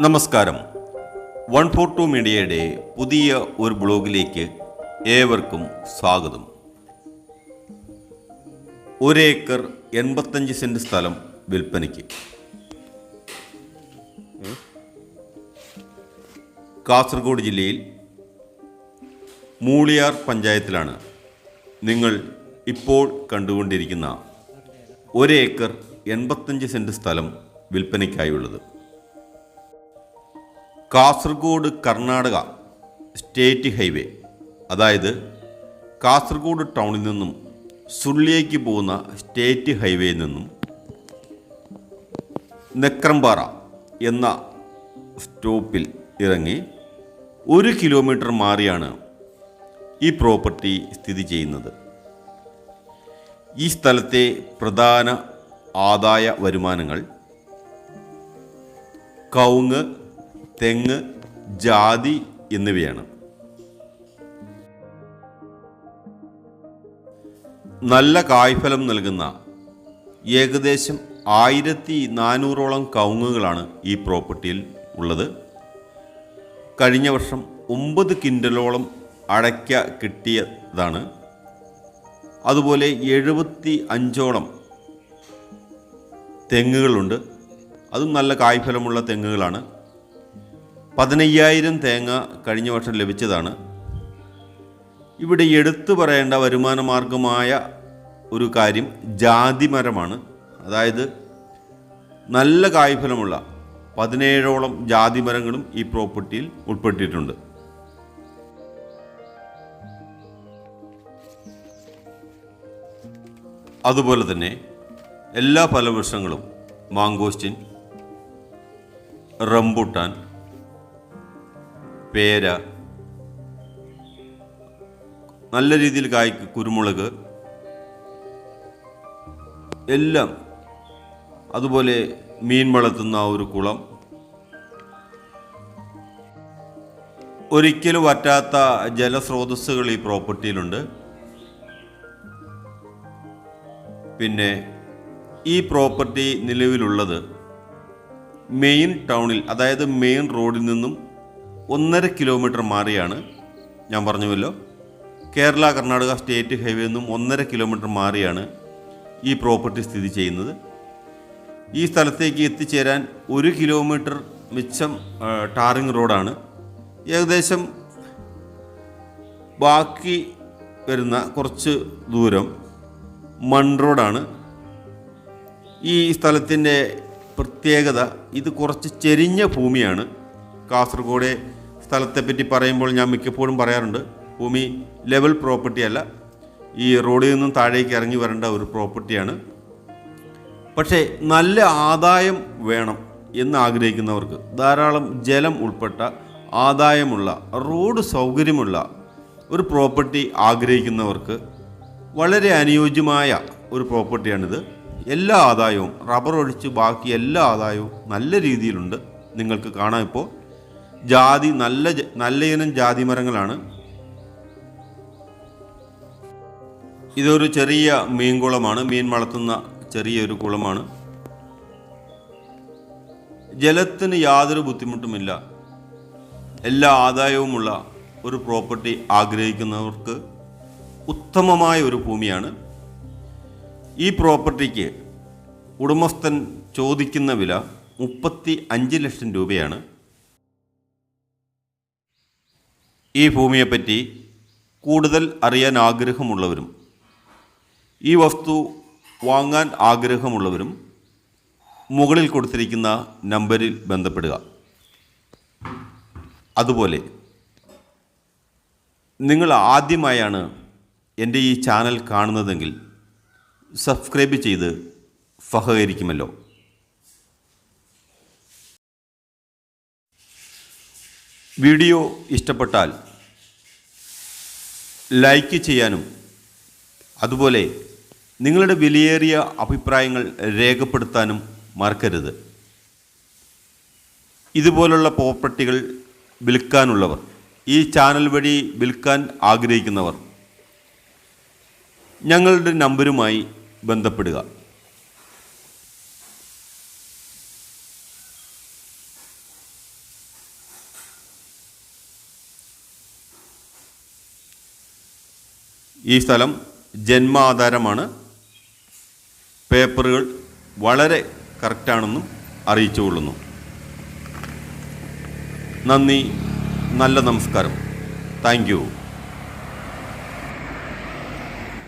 നമസ്കാരം. One four to മീഡിയയുടെ പുതിയ ഒരു ബ്ലോഗിലേക്ക് ഏവർക്കും സ്വാഗതം. ഒരേക്കർ എൺപത്തഞ്ച് സെന്റ് സ്ഥലം വിൽപ്പനയ്ക്ക്. കാസർഗോഡ് ജില്ലയിൽ മൂളിയാർ പഞ്ചായത്തിലാണ് നിങ്ങൾ ഇപ്പോൾ കണ്ടുകൊണ്ടിരിക്കുന്ന ഒരേക്കർ എൺപത്തഞ്ച് സെന്റ് സ്ഥലം വിൽപ്പനയ്ക്കായുള്ളത്. Kasaragod Karnataka state highway. അതായത് കാസർഗോഡ് ടൗണിൽ നിന്നും സുള്ളിയേക്ക് പോകുന്ന സ്റ്റേറ്റ് ഹൈവേയിൽ നിന്നും നെക്രംപാറ എന്ന സ്റ്റോപ്പിൽ ഇറങ്ങി ഒരു കിലോമീറ്റർ മാറിയാണ് ഈ പ്രോപ്പർട്ടി സ്ഥിതി ചെയ്യുന്നത്. ഈ സ്ഥലത്തെ പ്രധാന ആദായ വരുമാനങ്ങൾ കവുങ്ങ് തെങ്ങ് ജാതി എന്നിവയാണ്. നല്ല കായ്ഫലം നൽകുന്ന ഏകദേശം ആയിരത്തി നാനൂറോളം കവുങ്ങുകളാണ് ഈ പ്രോപ്പർട്ടിയിൽ ഉള്ളത്. കഴിഞ്ഞ വർഷം ഒമ്പത് കിൻഡലോളം അടയ്ക്ക കിട്ടിയതാണ്. അതുപോലെ എഴുപത്തി അഞ്ചോളം തെങ്ങുകളുണ്ട്. അതും നല്ല കായ്ഫലമുള്ള തെങ്ങുകളാണ്. പതിനയ്യായിരം തേങ്ങ കഴിഞ്ഞ വർഷം ലഭിച്ചതാണ്. ഇവിടെ എടുത്തു പറയേണ്ട വരുമാന മാർഗമായ ഒരു കാര്യം ജാതിമരമാണ് അതായത് നല്ല കായ്ഫലമുള്ള പതിനേഴോളം ജാതിമരങ്ങളും ഈ പ്രോപ്പർട്ടിയിൽ ഉൾപ്പെട്ടിട്ടുണ്ട്. അതുപോലെ തന്നെ എല്ലാ ഫലവൃക്ഷങ്ങളും മാങ്കോസ്റ്റിൻ റംബുട്ടാൻ പേര. നല്ല രീതിയിൽ കായ്ക്ക് കുരുമുളക്. എല്ലാം അതുപോലെ മീൻ വളർത്തുന്ന ഒരു കുളം. ഒരിക്കലും വറ്റാത്ത ജലസ്രോതസ്സുകൾ ഈ പ്രോപ്പർട്ടിയിലുണ്ട്. പിന്നെ ഈ പ്രോപ്പർട്ടി നിലവിലുള്ളത് മെയിൻ ടൗണിൽ അതായത് മെയിൻ റോഡിൽ നിന്നും ഒന്നര കിലോമീറ്റർ മാറിയാണ്. ഞാൻ പറഞ്ഞുവല്ലോ. കേരള കർണാടക സ്റ്റേറ്റ് ഹൈവേ നിന്നും ഒന്നര കിലോമീറ്റർ മാറിയാണ് ഈ പ്രോപ്പർട്ടി സ്ഥിതി ചെയ്യുന്നത്. ഈ സ്ഥലത്തേക്ക് എത്തിച്ചേരാൻ ഒരു കിലോമീറ്റർ മിച്ചം ടാറിംഗ് റോഡാണ്. ഏകദേശം ബാക്കി വരുന്ന കുറച്ച് ദൂരം മൺ റോഡാണ്. ഈ സ്ഥലത്തിന്റെ പ്രത്യേകത ഇത് കുറച്ച് ചെരിഞ്ഞ ഭൂമിയാണ്. കാസർഗോഡ് സ്ഥലത്തെപ്പറ്റി പറയുമ്പോൾ ഞാൻ മിക്കപ്പോഴും പറയാറുണ്ട് ഭൂമി ലെവൽ പ്രോപ്പർട്ടി അല്ല. ഈ റോഡിൽ നിന്നും താഴേക്ക് ഇറങ്ങി വരേണ്ട ഒരു പ്രോപ്പർട്ടിയാണ്. പക്ഷേ നല്ല ആദായം വേണം എന്ന് ആഗ്രഹിക്കുന്നവർക്ക് ധാരാളം ജലം ഉൾപ്പെട്ട ആദായമുള്ള റോഡ് സൗകര്യമുള്ള ഒരു പ്രോപ്പർട്ടി ആഗ്രഹിക്കുന്നവർക്ക് വളരെ അനുയോജ്യമായ ഒരു പ്രോപ്പർട്ടിയാണിത്. എല്ലാ ആദായവും റബ്ബർ ഒഴിച്ച് ബാക്കി എല്ലാ ആദായവും നല്ല രീതിയിലുണ്ട്. നിങ്ങൾക്ക് കാണാം ഇപ്പോൾ. ജാതി നല്ല നല്ല ഇനം ജാതി മരങ്ങളാണ്. ഇതൊരു ചെറിയ മീൻകുളമാണ്. മീൻ വളർത്തുന്ന ചെറിയൊരു കുളമാണ്. ജലത്തിന് യാതൊരു ബുദ്ധിമുട്ടുമില്ല. എല്ലാ ആദായവുമുള്ള ഒരു പ്രോപ്പർട്ടി ആഗ്രഹിക്കുന്നവർക്ക് ഉത്തമമായ ഒരു ഭൂമിയാണ്. ഈ പ്രോപ്പർട്ടിക്ക് ഉടമസ്ഥൻ ചോദിക്കുന്ന വില മുപ്പത്തി അഞ്ച് ലക്ഷം രൂപയാണ്. ഈ ഭൂമിയെപ്പറ്റി കൂടുതൽ അറിയാൻ ആഗ്രഹമുള്ളവരും ഈ വസ്തു വാങ്ങാൻ ആഗ്രഹമുള്ളവരും മുകളിൽ കൊടുത്തിരിക്കുന്ന നമ്പറിൽ ബന്ധപ്പെടുക. അതുപോലെ നിങ്ങൾ ആദ്യമായാണ് എന്റെ ഈ ചാനൽ കാണുന്നതെങ്കിൽ സബ്സ്ക്രൈബ് ചെയ്ത് സഹകരിക്കുമല്ലോ. വീഡിയോ ഇഷ്ടപ്പെട്ടാൽ ലൈക്ക് ചെയ്യാനും അതുപോലെ നിങ്ങളുടെ വിലയേറിയ അഭിപ്രായങ്ങൾ രേഖപ്പെടുത്താനും മറക്കരുത്. ഇതുപോലുള്ള പ്രോപ്പർട്ടികൾ വിൽക്കാനുള്ളവർ ഈ ചാനൽ വഴി വിൽക്കാൻ ആഗ്രഹിക്കുന്നവർ ഞങ്ങളുടെ നമ്പരുമായി ബന്ധപ്പെടുക. ഈ സ്ഥലം ജന്മാധാരമാണ്. പേപ്പറുകൾ വളരെ കറക്റ്റാണെന്നും അറിയിച്ചു കൊള്ളുന്നു നന്ദി നല്ല നമസ്കാരം. താങ്ക്